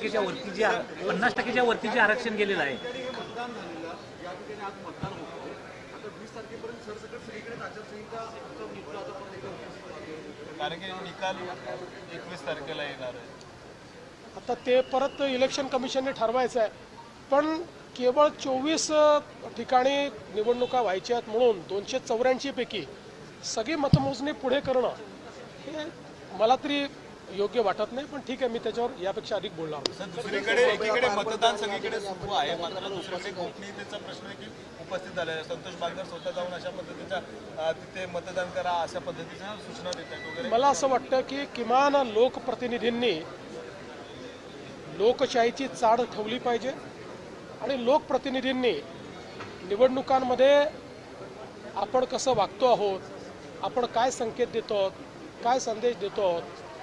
टक्केच्या वरती जे पन्नास टक्केच्या वरती जे आरक्षण गेलेलं आहे मतदान झालेलं या ठिकाणी आज मतदान होतं आता. कारण की निकाल एकवीस तारखेला येणार आहे ते परत इलेक्शन कमिशनने ठरवायचं आहे पण केवळ चोवीस ठिकाणी निवडणुका व्हायच्या आहेत म्हणून दोनशे चौऱ्याऐंशी पैकी सगळी मतमोजणी पुढे करणं हे मला तरी योग्य वाटत नाही पण ठीक आहे मी त्याच्यावर यापेक्षा अधिक बोलणार दुसरीकडे एकीकडे मतदान सगळीकडे सुरू आहे. मात्र दुसरीकडे गोपनीयतेचा प्रश्न देखील उपस्थित झालेला आहे संतोष बागदार स्वतः जाऊन अशा पद्धतीच्या अं, तिथे मतदान करा अशा पद्धतीच्या सूचना देत आहेत मला असं वाटतं की किमान लोकप्रतिनिधींनी लोकशाहीची चाड ठेवली पाहिजे आणि लोकप्रतिनिधींनी निवडणुकांमध्ये आपण कसं वागतो आहोत आपण काय संकेत देतो आहोत काय संदेश देतो आहोत